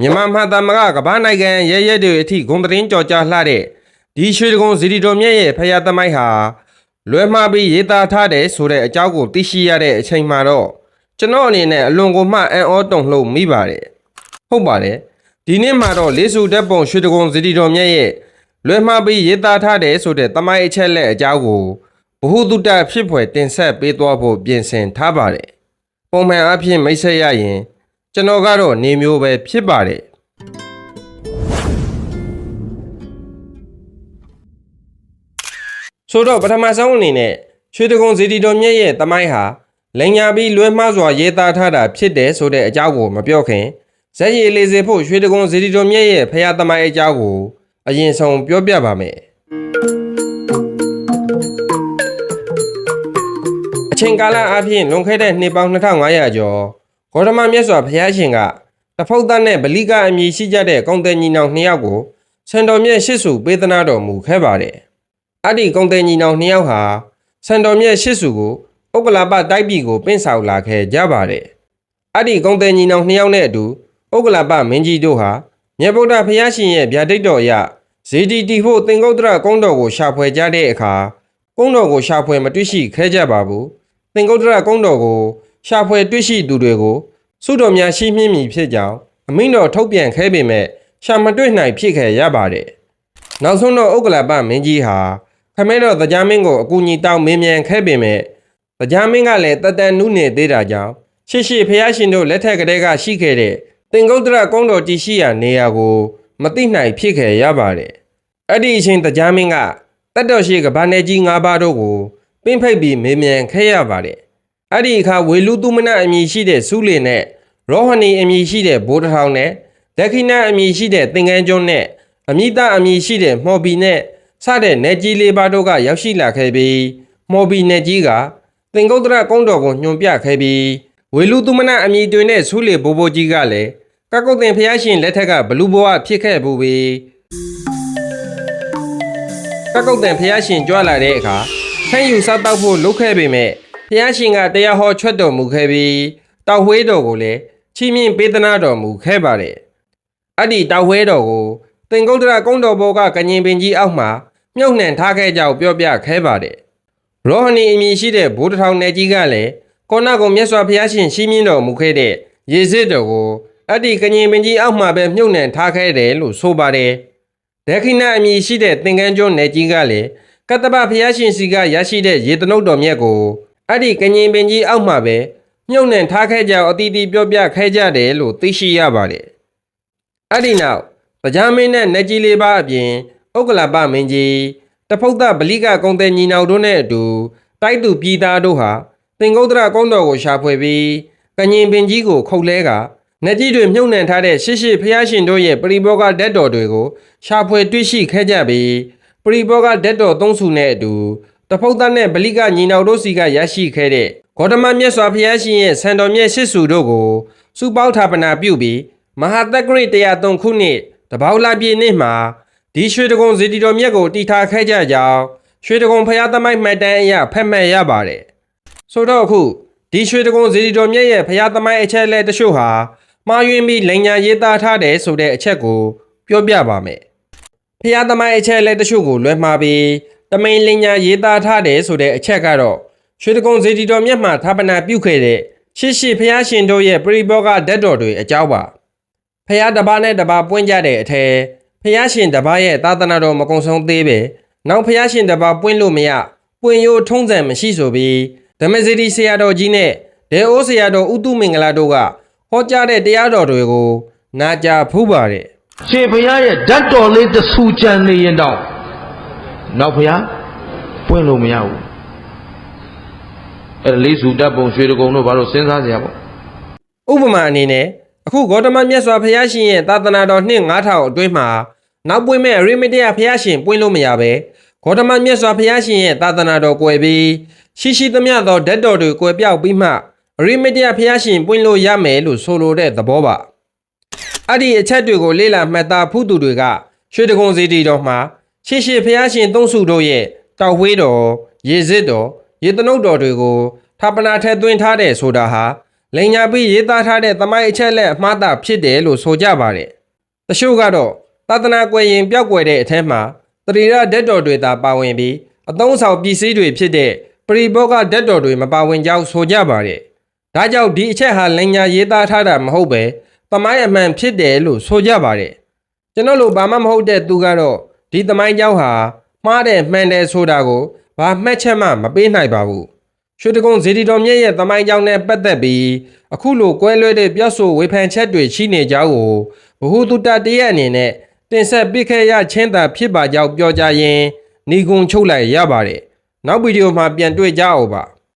မြန်မာမှသမဂကမ္ဘာနိုင်ငံရဲရဲတွေအထိဂုံသတင်းကြော်ကြားလှတဲ့ဒီရွှေတကုံစီဒီတော်မြတ်ရဲ့ဖရာသမိုင်းဟာလွယ်မှားပြီးရေးသားထားတဲ့ဆိုတဲ့အကြောင်းကိုသိရှိရတဲ့အချိန်မှာတော့ကျွန်တော်အနေနဲ့အလွန်ကိုမှအံ့ဩတုန်လှုပ်မိပါတယ်ဟုတ်ပါတယ်ဒီနေ့မှာတော့လေးစုတက်ပုံရွှေတကုံစီဒီတော်မြတ်ရဲ့လွယ်မှားပြီးရေးသားထားတဲ့ဆိုတဲ့သမိုင်းအချက်လက်အကြောင်းကိုဘ ഹു တုတဖြစ်ဖွယ်တင်ဆက်ပေးသွားဖို့ပြင်ဆင်ထားပါတယ်ပုံမှန်အဖြစ်မိတ်ဆက်ရရင် ကျွန်တော်ကတော့နေမျိုးပဲဖြစ်ပါတယ်ဆိုတော့ပထမဆုံးအနေနဲ့ရွှေတကုံစီတီတော်မြတ်ရဲ့တမိုင်းဟာလိန်ညာပြီးလွဲမှားစွာရေးသားထားတာဖြစ်တယ်ဆိုတဲ့အကြောင်းကိုမပြောခင်ဇက်ရည်လေးစေဖို့ရွှေတကုံစီတီတော်မြတ်ရဲ့ဖရာတမိုင်းအကြောင်းကိုအရင်ဆုံးပြောပြပါမယ်အချိန်ကာလအပြင်လွန်ခဲ့တဲ့နှစ်ပေါင်း2500ကျော် ဂေါတမမြတ်စွာဘုရားရှင်ကတဖုတ်သားနဲ့ဗလိကအမည်ရှိကြတဲ့ကောင်းတဲ့ညီနောင်နှစ်ယောက်ကိုဆန်တော်မြတ်ရှစ်စုပေးသနာတော်မူခဲ့ပါတယ်။အဲ့ဒီကောင်းတဲ့ညီနောင်နှစ်ယောက်ဟာဆန်တော်မြတ်ရှစ်စုကိုဥက္ကလာပတိုက်ပြည်ကိုပင့်ဆောင်လာခဲ့ကြပါတယ်။အဲ့ဒီကောင်းတဲ့ညီနောင်နှစ်ယောက်နဲ့အတူဥက္ကလာပမင်းကြီးတို့ဟာမြတ်ဗုဒ္ဓဘုရားရှင်ရဲ့ဗျာဒိတ်တော်အရဇေဒီတီဖို့သင်္ကုတ်တရကုန်းတော်ကိုရှာဖွေကြတဲ့အခါကုန်းတော်ကိုရှာဖွေမတွေ့ရှိခဲ့ကြပါဘူး။သင်္ကုတ်တရကုန်းတော်ကို ရှာဖွေတွေ့ရှိသူတွေကိုစုတော်များရှိမြင့်မည်ဖြစ်ကြောင်းအမိန့်တော်ထုတ်ပြန်ခဲ့ပေမဲ့ရှာမတွေ့နိုင်ဖြစ်ခဲ့ရပါတယ်။နောက်ဆုံးတော့ဥက္ကလပမင်းကြီးဟာခမဲတော်တရားမင်းကိုအကူအညီတောင်းမင်းမြန်ခဲ့ပေမဲ့တရားမင်းကလည်းတတန်နုနေသေးတာကြောင့်ရှေ့ရှေ့ဖះရှင်တို့လက်ထက်ကလေးကရှိခဲ့တဲ့တင်ကုတ်တရကုန်းတော်တည်ရှိရာနေရာကိုမသိနိုင်ဖြစ်ခဲ့ရပါတယ်။အဲ့ဒီအချိန်တရားမင်းကတတ်တော်ရှိကဘာနေကြီး၅ပါးတို့ကိုပင့်ဖိတ်ပြီးမင်းမြန်ခဲ့ရပါတယ်။ အဲ့ဒီအခါဝေလူသူမနအမည်ရှိတဲ့ဆူးလင်နဲ့ရောဟနီအမည်ရှိတဲ့ဘိုးတထောင်နဲ့ဒက္ခိဏအမည်ရှိတဲ့သင်္ကန်းကျွန်းနဲ့အမိတအမည်ရှိတဲ့မော်ဘီနဲ့စတဲ့နေကြီးလေးပါးတို့ကရောက်ရှိလာခဲ့ပြီးမော်ဘီနေကြီးကသင်္ကုတ်တရကုန်းတော်ကိုညွန်ပြခဲ့ပြီးဝေလူသူမနအမည်တွင်တဲ့ဆူးလေဘိုးဘိုးကြီးကလည်းကကုတ်တင်ဖျားရှင်လက်ထက်ကဘလူဘွားဖြစ်ခဲ့ဘူးပြီးကကုတ်တင်ဖျားရှင်ကြွလာတဲ့အခါဆန်းယူစားတောက်ဖို့လုပ်ခဲ့ပေမဲ့ ဖျားရှင်ကတရားဟောချွတ်တော်မူခဲ့ပြီးတောက်ဝှေးတော်ကိုလည်းချီးမြှင့်ပေးသနာတော်မူခဲ့ပါတယ်။အဲ့ဒီတောက်ဝှေးတော်ကိုတင်ကုတ်တရကုန်းတော်ဘောကကငင်ပင်ကြီးအောက်မှာမြုပ်နှံထားခဲ့ကြောင်းပြောပြခဲ့ပါတယ်။ရောဟနီအမည်ရှိတဲ့ဘိုးတထောင်နယ်ကြီးကလည်းကောနာကုံမြတ်စွာဘုရားရှင်ရှင်းမြင့်တော်မူခဲ့တဲ့ရေစစ်တော်ကိုအဲ့ဒီကငင်ပင်ကြီးအောက်မှာပဲမြုပ်နှံထားခဲ့တယ်လို့ဆိုပါတယ်။ဒက္ခိဏအမည်ရှိတဲ့သင်္ကန်းကျွန်းနယ်ကြီးကလည်းကတ္တပဘုရားရှင်စီကရရှိတဲ့ရေတနုတ်တော်မြတ်ကို အဲ့ဒီကငင်ပင်ကြီးအောက်မှာပဲမြုပ်နှံထားခဲ့ကြအောင်အတီးတီးပြောပြခဲ့ကြတယ်လို့သိရှိရပါတယ်။အဲ့ဒီနောက်တရားမင်းနဲ့နတ်ကြီးလေးပါအပြင်ဥက္ကလပမင်းကြီးတဖုတ်တဗလိကကုံတဲ့ညီနောင်တို့နဲ့အတူတိုက်သူပြည်သားတို့ဟာတင်ကုတ်တရကုန်းတော်ကိုရှာဖွေပြီးကငင်ပင်ကြီးကိုခုတ်လဲကနတ်ကြီးတွေမြုပ်နှံထားတဲ့ရှစ်ရှစ်ဖျားရှင်တို့ရဲ့ပရိဘောဂဓာတ်တော်တွေကိုရှာဖွေတွေ့ရှိခဲ့ကြပြီးပရိဘောဂဓာတ်တော်သုံးစုနဲ့အတူ တဖုတ်သားနဲ့ဗလိကညီနောင်တို့စီကရရှိခဲ့တဲ့ဂေါတမမြတ်စွာဘုရားရှင်ရဲ့ဆံတော်မြတ်ရှစ်စုတို့ကိုစုပေါင်းထာပနာပြုပြီးမဟာတက္ကရိ103ခုနှစ်တပေါလာပြည့်နေ့မှာဒီရွှေတကုံဇေတီတော်မြတ်ကိုတည်ထားခဲ့ကြကြောင်းရွှေတကုံဖရာသမိုင်းမှတ်တမ်းအရဖက်မှတ်ရပါတယ်ဆိုတော့အခုဒီရွှေတကုံဇေတီတော်မြတ်ရဲ့ဖရာသမိုင်းအချက်အလက်တချို့ဟာမှားယွင်းပြီးလိန်ညာရေးသားထားတယ်ဆိုတဲ့အချက်ကိုပြောပြပါမယ်ဖျားသမိုင်းအချက်အလက်တချို့ကိုလွဲမှားပြီး တမိန်လင်ညာရေးသားထားတယ်ဆိုတဲ့အချက်ကတော့ရွှေတကုံဇေတီတော်မြတ်မှထာပနာပြုခဲ့တဲ့ရှစ်ရှိဖျားရှင်တို့ရဲ့ပရိဘောဂဓာတ်တော်တွေအကြောင်းပါဖျားတစ်ပါးနဲ့တစ်ပါးပွင့်ကြတဲ့အထက်ဖျားရှင်တစ်ပါးရဲ့သာသနာတော်မကုံဆုံးသေးပဲနောက်ဖျားရှင်တစ်ပါးပွင့်လို့မရပွင့်ရိုးထုံးစံမရှိဆိုပြီးဓမ္မစရီဆရာတော်ကြီးနဲ့ဒေအိုးဆရာတော်ဥတုမင်္ဂလာတို့ကဟောကြားတဲ့တရားတော်တွေကိုနာကြားဖူးပါတယ်ရှင်ဘုရားရဲ့ဓာတ်တော်လေးတစ်ဆူကြံနေရင်တော့ နောက်ဘုရားပွင့်လို့မရဘူးအဲ့ဒါလေးစုတတ်ပုံရွှေတကုံတို့ဘာလို့စဉ်းစားကြရပေါ့ဥပမာအနေနဲ့အခုဂေါတမမြတ်စွာဘုရားရှင်ရဲ့သာသနာတော်နှစ်9000အတွင်းမှာနောက်ပွင့်မဲ့ရိမတရဘုရားရှင်ပွင့်လို့မရပဲဂေါတမမြတ်စွာဘုရားရှင်ရဲ့သာသနာတော်ကွယ်ပြီးရှိရှိသမျှသောဓာတ်တော်တွေကွယ်ပြောက်ပြီးမှရိမတရဘုရားရှင်ပွင့်လို့ရမယ်လို့ဆိုလိုတဲ့သဘောပါအဲ့ဒီအချက်တွေကိုလေ့လာမှတ်သားဖူးသူတွေကရွှေတကုံစီတီတော်မှာ ရှိရှိဘုရားရှင်သုံးစုတို့ရဲ့တောက်ဝေးတော်ရေစစ်တော်ရေတနုတ်တော်တွေကိုထာပနာထက်သွင်းထားတဲ့ဆိုတာဟာလိန်ညာပြီးရေးသားထားတဲ့သမိုင်းအချက်လက်အမှားတာဖြစ်တယ်လို့ဆိုကြပါတယ်။တချို့ကတော့သာသနာကွယ်ရင်ပျောက်ကွယ်တဲ့အထက်မှာတရီရဓာတ်တော်တွေသာပါဝင်ပြီးအသုံးဆောင်ပစ္စည်းတွေဖြစ်တဲ့ပရိဘောဂဓာတ်တော်တွေမပါဝင်ကြောင်းဆိုကြပါတယ်။ဒါကြောင့်ဒီအချက်ဟာလိန်ညာရေးသားထားတာမဟုတ်ပဲသမိုင်းအမှန်ဖြစ်တယ်လို့ဆိုကြပါတယ်။ကျွန်တော်လိုဘာမှမဟုတ်တဲ့သူကတော့ ဒီသမိုင်းကြောင်းဟာမှားတယ်မှန်တယ်ဆိုတာကိုဘာမှတ်ချက်မှမပေးနိုင်ပါဘူးရွှေတကုန်းဇေဒီတော်မြတ်ရဲ့သမိုင်းကြောင်းနဲ့ပတ်သက်ပြီးအခုလိုကွဲလွဲတဲ့ပြောဆိုဝေဖန်ချက်တွေရှိနေကြောင်းကိုဘ ഹു တုတတရအနေနဲ့တင်ဆက်ပြခဲ့ရချင်းသာဖြစ်ပါကြောင်းပြောကြရင်ညီကုံချုပ်လိုက်ရပါတယ်နောက်ဗီဒီယိုမှာပြန်တွေ့ကြအောင်ပါ